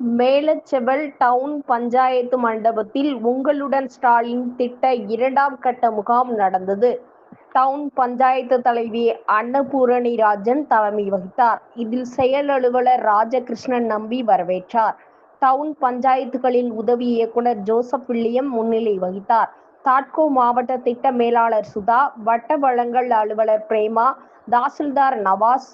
Melacheval down panchayat மண்டபத்தில் உங்களுடன் ஸ்டாலின் திட்ட இரண்டாம் கட்ட முகாம் நடந்தது. டவுன் பஞ்சாயத்து தலைவி அன்னபூரணி ராஜன் தலைமை வகித்தார். இதில் செயல் அலுவலர் ராஜகிருஷ்ணன் நம்பி வரவேற்றார். டவுன் பஞ்சாயத்துகளின் உதவி இயக்குனர் ஜோசப் வில்லியம் முன்னிலை வகித்தார். தாட்கோ மாவட்ட திட்ட மேலாளர் சுதா, வட்ட வளங்கள் அலுவலர் பிரேமா, தாசில்தார் நவாஸ்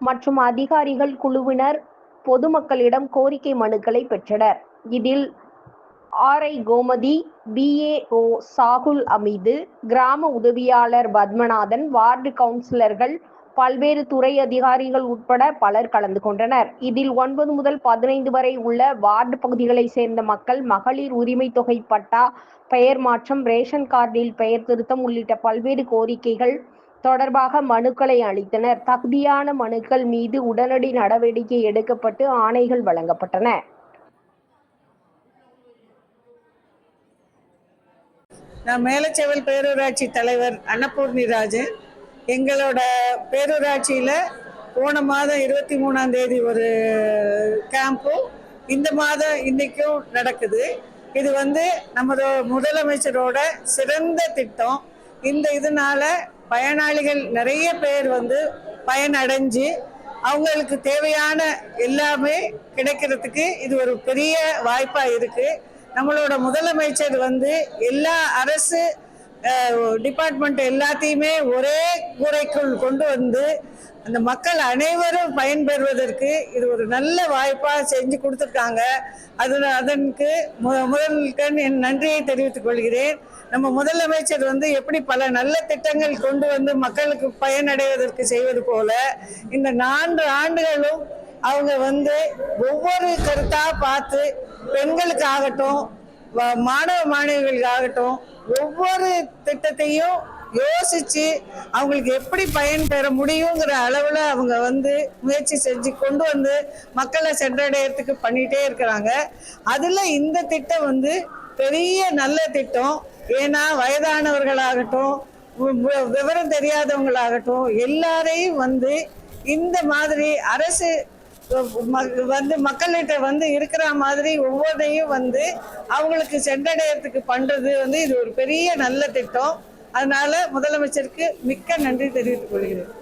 மற்றும் அதிகாரிகள் குழுவினர் பொதுமக்களிடம் கோரிக்கை மனுக்களை பெற்றனர். இதில் R. I. Gomathi, P. A. O. Sahul Hameed, கிராம உதவியாளர் பத்மநாதன், வார்டு கவுன்சிலர்கள், பல்வேறு துறை அதிகாரிகள் உட்பட பலர் கலந்து கொண்டனர். இதில் ஒன்பது முதல் பதினைந்து வரை உள்ள வார்டு பகுதிகளை சேர்ந்த மக்கள் மகளிர் உரிமை தொகை பட்டா, பெயர் மாற்றம், ரேஷன் கார்டில் பெயர் திருத்தம் உள்ளிட்ட பல்வேறு கோரிக்கைகள் தொடர்பாக மனுக்களை அளித்தனர். தகுதியான மனுக்கள் மீது உடனடி நடவடிக்கை எடுக்கப்பட்டு ஆணைகள் வழங்கப்பட்டன. நான் மேலச்செவல் பேரூராட்சி தலைவர் அன்னபூர்ணி ராஜன் எங்களோட பேரூராட்சியில் போன மாதம் இருபத்தி மூணாம் தேதி ஒரு கேம்பும் இந்த மாதம் இன்னைக்கும் நடக்குது இது வந்து நமது முதலமைச்சரோட சிறந்த திட்டம் இந்த இதனால பயனாளிகள் நிறைய பேர் வந்து பயனடைஞ்சு அவங்களுக்கு தேவையான எல்லாமே கிடைக்கிறதுக்கு இது ஒரு பெரிய வாய்ப்பா இருக்கு. நம்மளோட முதலமைச்சர் வந்து எல்லா அரசு டிபார்ட்மெண்ட் எல்லாத்தையுமே ஒரே கூரைக்குள் கொண்டு வந்து அந்த மக்கள் அனைவரும் பயன்பெறுவதற்கு இது ஒரு நல்ல வாய்ப்பாக செஞ்சு கொடுத்துருக்காங்க. அது அதற்கு மு- முதல்கண் என் நன்றியை தெரிவித்துக் கொள்கிறேன். நம்ம முதலமைச்சர் வந்து எப்படி பல நல்ல திட்டங்கள் கொண்டு வந்து மக்களுக்கு பயனடைவதற்கு செய்வது போல இந்த நான்கு ஆண்டுகளும் அவங்க வந்து ஒவ்வொரு கருத்தாக பார்த்து பெண்களுக்காகட்டும் வ- மாணவ மாணவிகளுக்காகட்டும் ஒவ்வொரு திட்டத்தையும் யோசிச்சு அவங்களுக்கு எப்படி பயன் பெற முடியுங்கிற அளவுல அவங்க வந்து முயற்சி செஞ்சு கொண்டு வந்து மக்களை சென்றடையறதுக்கு பண்ணிட்டே இருக்கிறாங்க. அதுல இந்த திட்டம் வந்து பெரிய நல்ல திட்டம். ஏன்னா வயதானவர்களாகட்டும் விவரம் தெரியாதவங்களாகட்டும் எல்லாரையும் வந்து இந்த மாதிரி அரசு வந்து மக்கள்கிட்ட வந்து இருக்கிற மாதிரி ஒவ்வொன்றையும் வந்து அவங்களுக்கு சென்றடையறதுக்கு பண்றது வந்து இது ஒரு பெரிய நல்ல திட்டம். அதனால முதலமைச்சருக்கு மிக்க நன்றி தெரிவித்துக் கொள்கிறேன்.